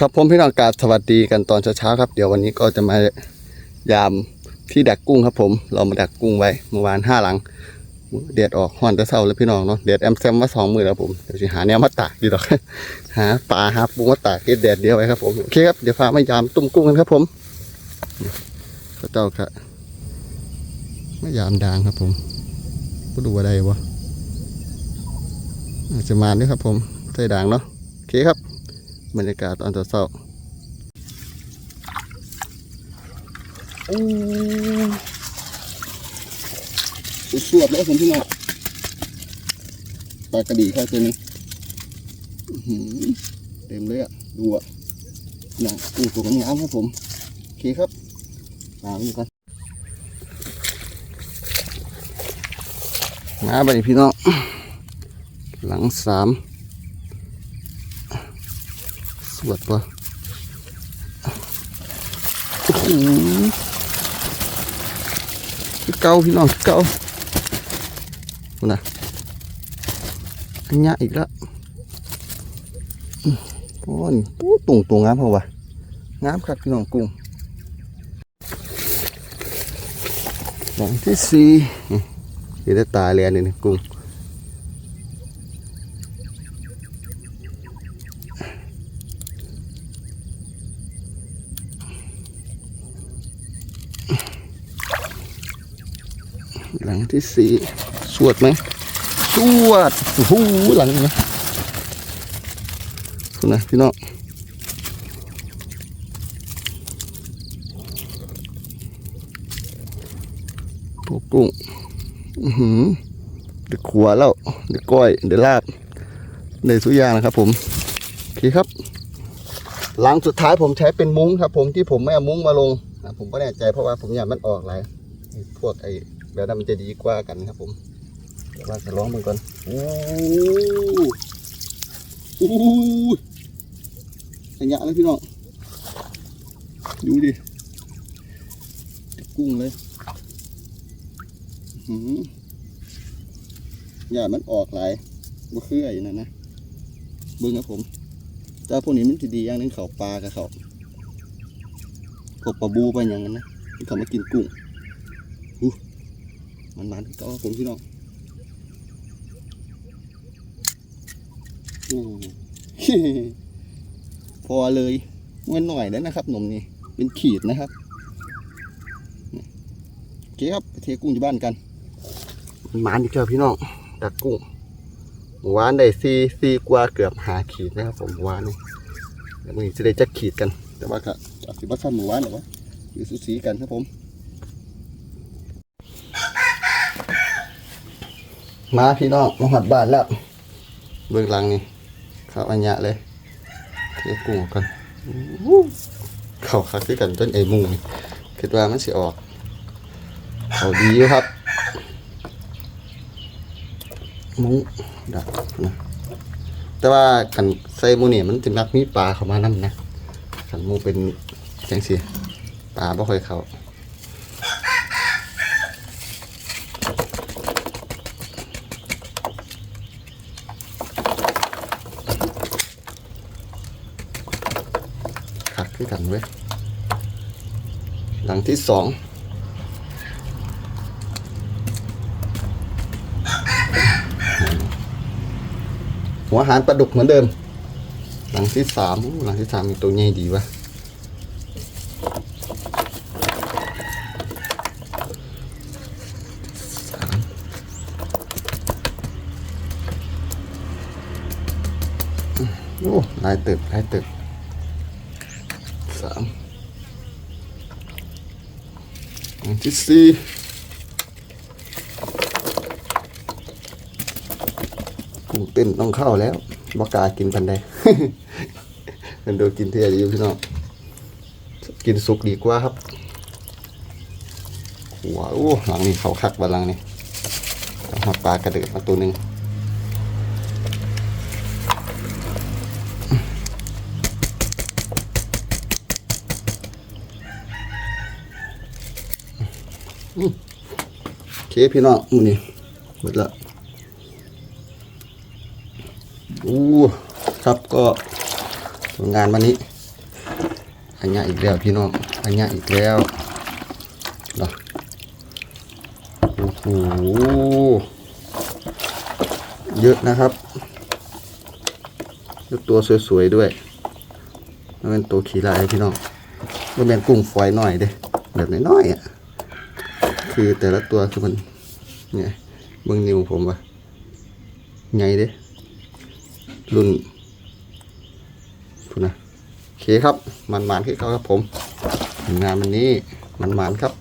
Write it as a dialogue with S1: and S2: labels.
S1: ครับผมพี่น้องกาบสวัสดีกันตอนเช้าๆครับ เดี๋ยววันนี้ก็จะมายามที่ดักกุ้งครับผม เรามาดักกุ้งไว้เมื่อวานห้าหลังเดดออกห่อนแต่เศร้าแล้วพี่น้องเนาะเดดแอมแซมมาสองมือแล้วผมเดี๋ยวจะหาแนวมาตากดีดอกหาปลาหาปูมาตากเก็ดแดดเดียวไว้ครับผมโอเคครับเดี๋ยวพามายามตุ้มกุ้งกันครับผมพระเจ้าค่ะมายามดังครับผมก็ดูว่าได้วะจจะมาด้วยครับผมใส่ด่างเนาะโอเคครับ บรรยากาศตอนเช้าๆโอ้สวดๆเลยผมพี่น้องปลากระดีเข้าตัวนี้อื้อหือเต็มเลยอะ ดูอะน่ะกูตัวงามๆครับผม โอเคครับมาดูกันมาไปพี่น้อง หลังสาม สวดปะโอ้โหเก่าพี่น้องเก่าคุณนะอันยะอีกแล้วโอ้ยปูตุ่งตุ่งงามเพราะว่างามครับพี่น้องกุ้งหลังที่สี่เดี๋ยวได้ตายเลยอันนี้กุ้ง หลังที่สี่สวดไหมสวดโอ้โหหลังนี้นะคุณนะพี่น้องพวกกุ้งอือหือเดี๋ยวขัวแล้วเดี๋ยวก้อยเดี๋ยวลาบเดี๋ยวสุยางนะครับผมโอเคครับ หลังสุดท้ายผมใช้เป็นมุ้งครับ ผมที่ผมไม่เอามุ้งมาลงผมก็แน่ใจเพราะว่าผมอยากมันออกหลายพวกไอ้ แบบนั้นมันจะดีกว่ากันครับผมเดี๋ยวว่าจะร้องมันก่อนโอ้โอ้ขยะเลยพี่น้องดูดิกุ้งเลยอื้อหืออย่ามันออกหลายบ่คือไอ้นั่นนะเบิ้งครับผมแต่พวกนี้มันจะดีอย่างนึงเขาปลากับเขาพวกปลาบูไปอย่างนั้นนะเขามากินกุ้ง มันมันก็ผมพี่น้องโอ้พอเลยเงินหน่อยแล้วนะครับหนมนี่เป็นขีดนะครับโอเคครับเทกุ้งที่บ้านกันมันมันอีกแล้วพี่น้องดักกุ้งหวานได้ซีซีกว่าเกือบหาขีดนะครับผมหวานนี่เดี๋ยวมึงจะได้จักขีดกัน แต่ว่าก็จากสิบวัตหมู่วานหรอวะอยู่สูสีกันครับผม มาพี่น้องมาหัดบ้านแล้ว เบื้องหลังนี่ข้าวอัญญะเลยเทกุ้งกันเขาคักคือกันต้นไอ้มุงนี่คิดว่ามันสิออกเขาดีครับ มุ้งดักนะแต่ว่ากันใส่มูนี่มันจะมักมีปลาเข้ามานั่นะกันหมูเป็นจังสีปลาบ่ค่อยเข้า ขึ้นกันเว้ยหลังที่สองหัวหารปลาดุกเหมือนเดิม หลังที่สามหลังที่สามมีตัวใหญ่ดีวะโอ้ลายตึกลายตึก สามอันที่สี่กุ้งเต้นต้องเข้าแล้วบอกากินพันใดมันดูกินเท่ดีอยู่พี่น้องกินสุกดีกว่าครับว้าวหลังนี้เขาคักบาลังนี่ต้อาปลากระเดือกมาตัวหนึ่ง เคพี่น้องมูนี่หมดละอู้ครับก็งานวันนี้อันนี้อีกแล้วพี่น้องอันนี้อีกแล้วเนาะโอ้โหเยอะนะครับแล้วตัวสวยๆด้วยมันเป็นตัวขี้ลายพี่น้องมันเป็นกุ้งฝอยหน่อยเด้แบบน้อยๆอะ คือแต่ละตัวคือมันเนี่ยเบื้องนิ้วผมวะไงเด้รุ่นพูดนะโอเคครับมันหมานๆคือเขาครับผมงานวันนี้มันหมานๆครับ